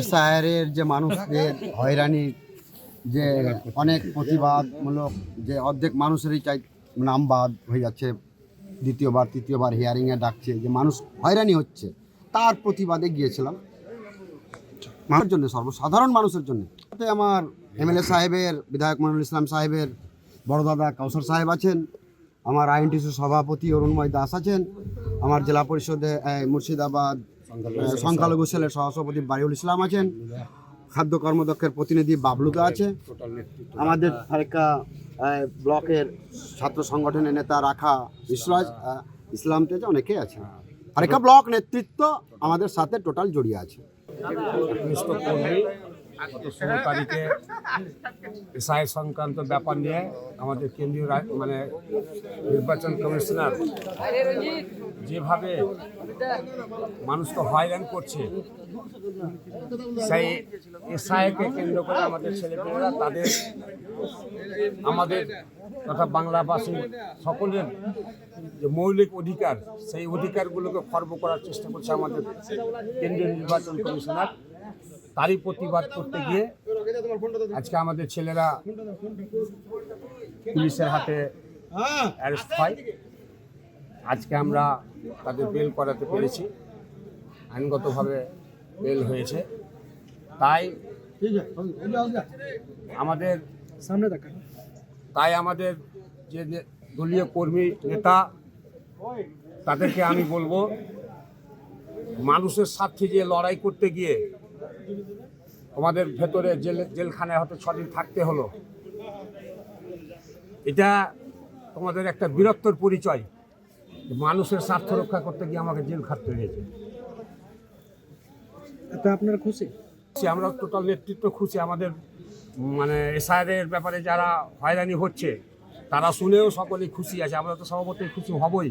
এসআইআরের যে মানুষদের হয়রানি, যে অনেক প্রতিবাদমূলক, যে অর্ধেক মানুষেরই চাই নামবাদ হয়ে যাচ্ছে, দ্বিতীয়বার, তৃতীয়বার হিয়ারিংয়ে ডাকছে, যে মানুষ হয়রানি হচ্ছে, তার প্রতিবাদে গিয়েছিলাম। মানুষের জন্য, সর্বসাধারণ মানুষের জন্য। তাতে আমার এমএলএ সাহেবের, বিধায়ক মনিরুল ইসলাম সাহেবের, বড় দাদা কাউসার সাহেব আছেন, আমার আইএনটিসি সভাপতি অরুণময় দাস আছেন, আমার জেলা পরিষদে মুর্শিদাবাদ সংখ্যালঘু সেলের সহসভাপতি বারিউল ইসলাম আছেন। খাদ্য কর্মদক্ষের প্রতিনিধি বাবলুদা আছে। আমাদের ফারেকা ব্লকের ছাত্র সংগঠনের নেতা রাখা ইসরাজ ইসলাম তেজ অনেকেই আছে ফারেকা ব্লক নেতৃত্ব আমাদের সাথে টোটাল জড়িয়ে আছে। গত ষোলো তারিখে এসআই সংক্রান্ত ব্যাপার নিয়ে আমাদের কেন্দ্রীয় মানে নির্বাচন কমিশনার যেভাবে মানুষকে হয়রান করছে, সেই এসআইকে কেন্দ্র করে আমাদের ছেলেমেয়েরা তাদের আমাদের তথা বাংলাভাষী সকলের যে মৌলিক অধিকার, সেই অধিকারগুলোকে খর্ব করার চেষ্টা করছে আমাদের কেন্দ্রীয় নির্বাচন কমিশনার। তারই প্রতিবাদ করতে গিয়ে আজকে আমাদের ছেলেরা পুলিশের হাতে অ্যারেস্ট হয়। আজকে আমরা তাদের বেল করাতে পেরেছি। আইনগতভাবে বেল হয়েছে। তাই আমাদের সামনে তাই আমাদের যে দলীয় কর্মী নেতা, তাদেরকে আমি বলব, মানুষের স্বার্থে যে লড়াই করতে গিয়ে তোমাদের ভেতরে জেল জেলখানায় হয়তো ছদিন থাকতে হলো। এটা তোমাদের একটা বীরত্বর পরিচয় মানুষের স্বার্থ রক্ষা করতে গিয়ে আমাকে জেল খাটতে হয়েছে। এতে আপনারা খুশি? আমরা টোটাল নেতৃত্ব খুশি। আমাদের মানে এসআইআরের ব্যাপারে যারা হয়রানি হচ্ছে তারা শুনেও সকলেই খুশি আছে। আমরা তো সভাপতি খুশি হবই।